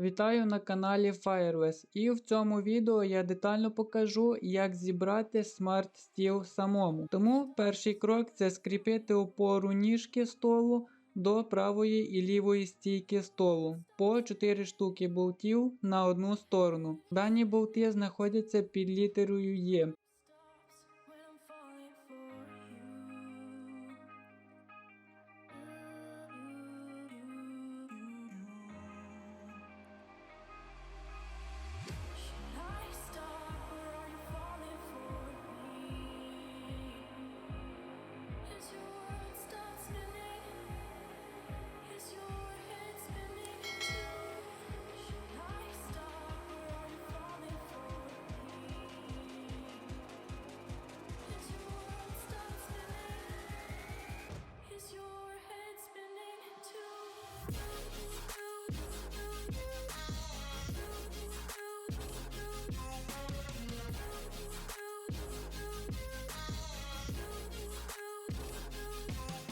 Вітаю на каналі Firewest і в цьому відео я детально покажу, як зібрати смарт стіл самому. Тому перший крок це скріпити опору ніжки столу до правої і лівої стійки столу по 4 штуки болтів на одну сторону. Дані болти знаходяться під літерою Є.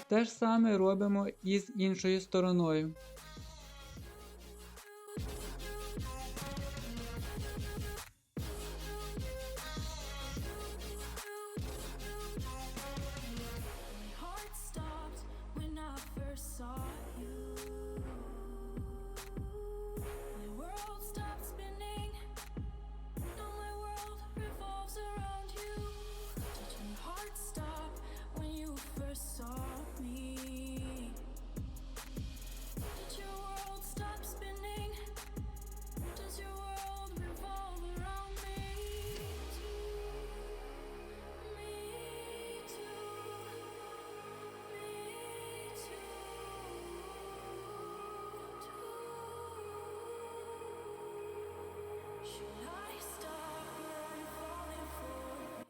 Те ж саме робимо і з іншою стороною.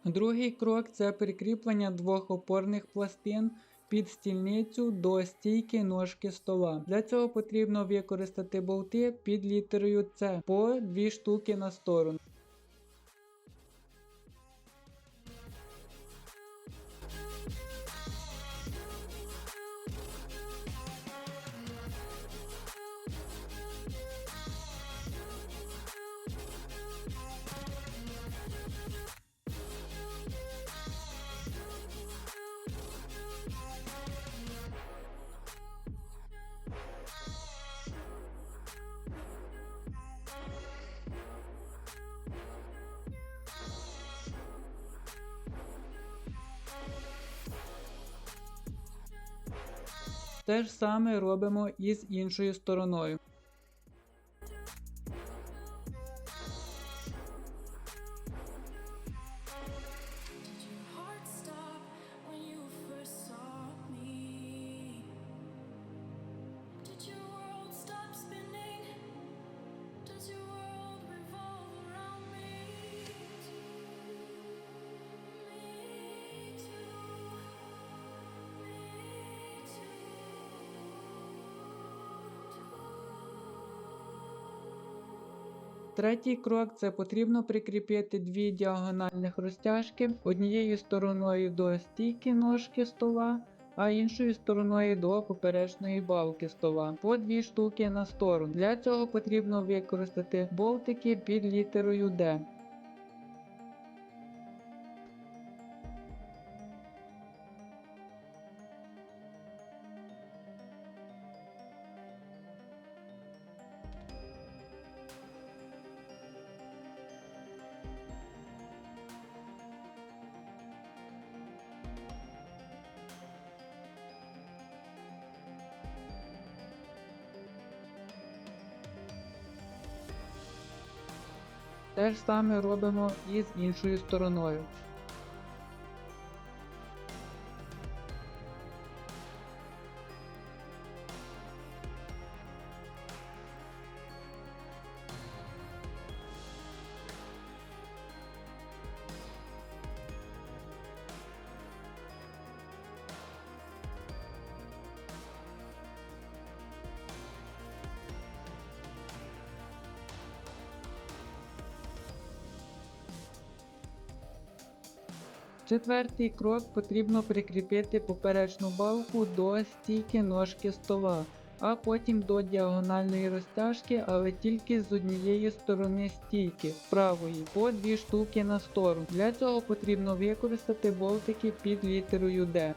Другий крок це прикріплення двох опорних пластин під стільницю до стійки ножки стола. Для цього потрібно використати болти під літерою С по дві штуки на сторону. Те ж саме робимо і з іншою стороною. Третій крок це потрібно прикріпити дві діагональних розтяжки однією стороною до стійки ножки стола, а іншою стороною до поперечної балки стола по дві штуки на сторону. Для цього потрібно використати болтики під літерою D. Те ж саме робимо і з іншою стороною. Четвертий крок потрібно прикріпити поперечну балку до стійки ножки стола. а потім до діагональної розтяжки, але тільки з однієї сторони стійки, правої, по дві штуки на сторону. Для цього потрібно використати болтики під літерою D.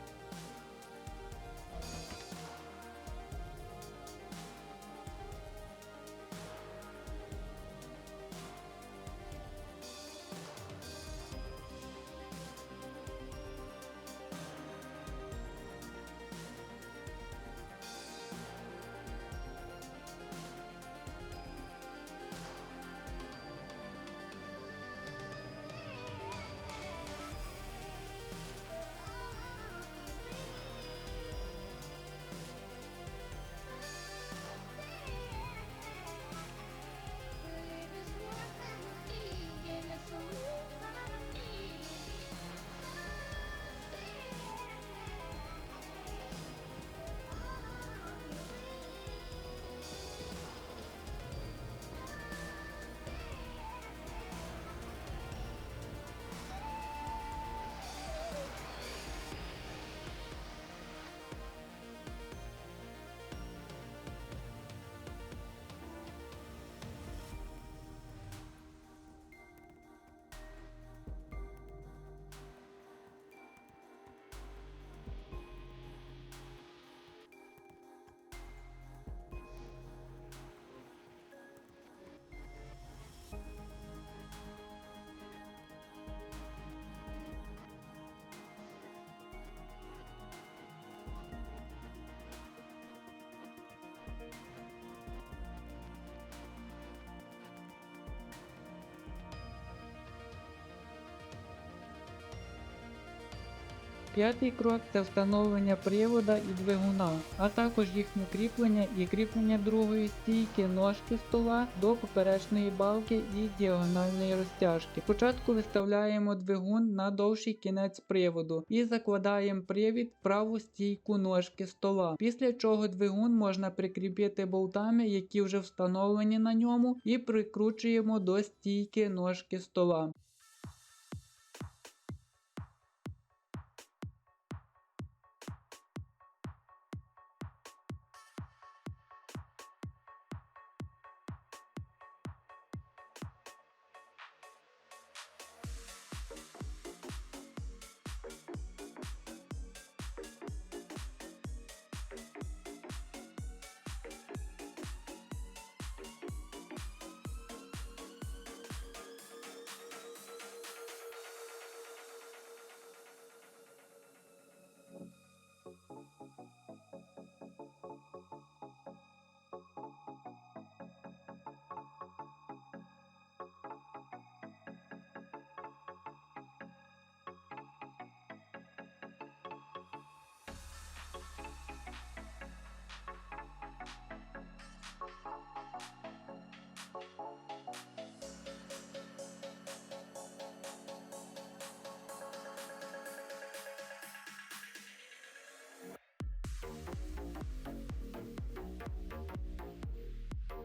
П'ятий крок це встановлення привода і двигуна, а також їхнє кріплення і кріплення другої стійки ножки стола до поперечної балки і діагональної розтяжки. Спочатку виставляємо двигун на довший кінець приводу і закладаємо привід в праву стійку ножки стола. Після чого двигун можна прикріпити болтами, які вже встановлені на ньому, і прикручуємо до стійки ножки стола.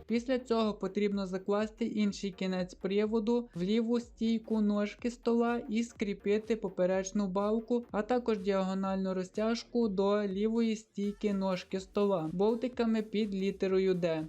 Після цього потрібно закласти інший кінець приводу в ліву стійку ножки стола і скріпити поперечну балку, а також діагональну розтяжку до лівої стійки ножки стола болтиками під літерою D.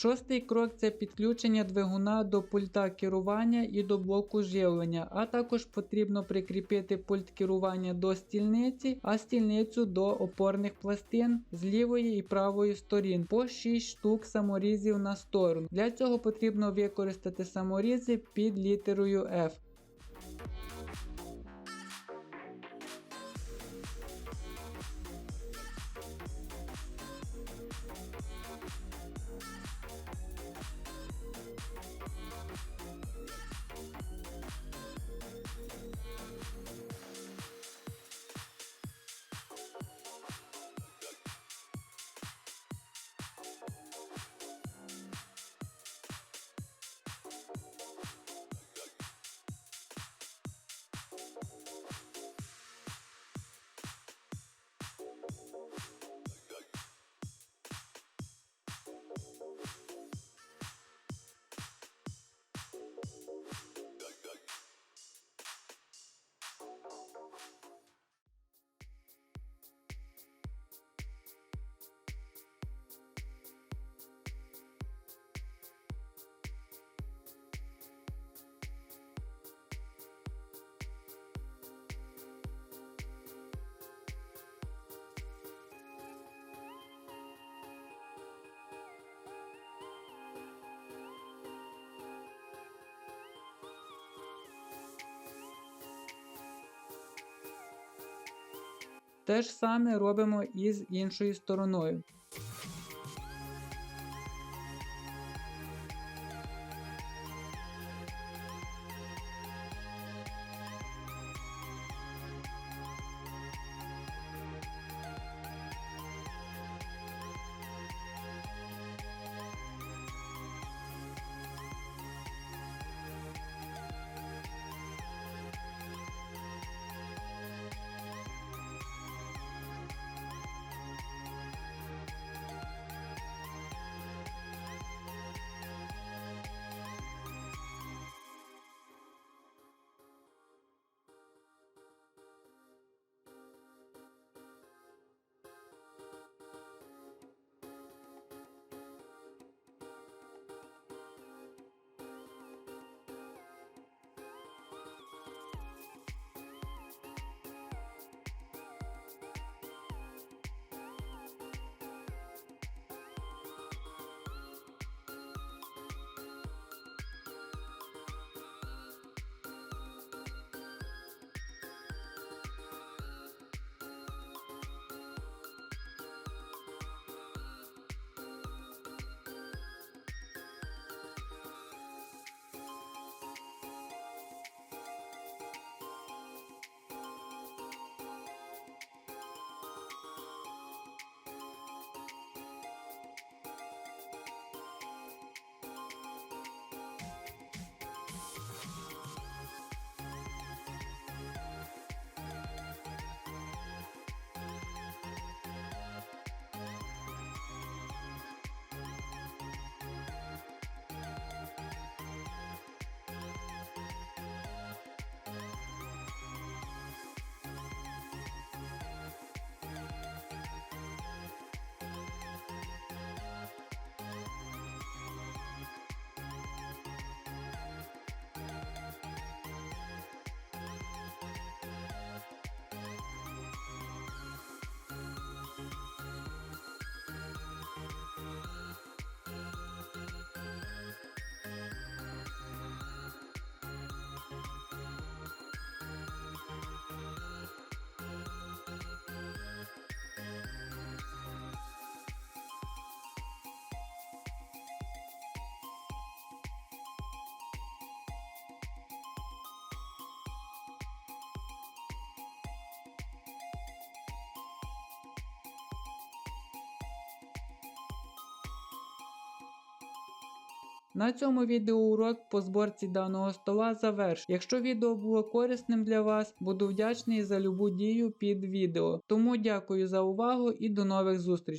Шостий крок це підключення двигуна до пульта керування і до блоку живлення, а також потрібно прикріпити пульт керування до стільниці, а стільницю до опорних пластин з лівої і правої сторін по 6 штук саморізів на сторону. Для цього потрібно використати саморізи під літерою F. Те ж саме робимо і з іншою стороною. На цьому відеоурок по зборці даного стола завершено. Якщо відео було корисним для вас, буду вдячний за любу дію під відео. Тому дякую за увагу і до нових зустрічей.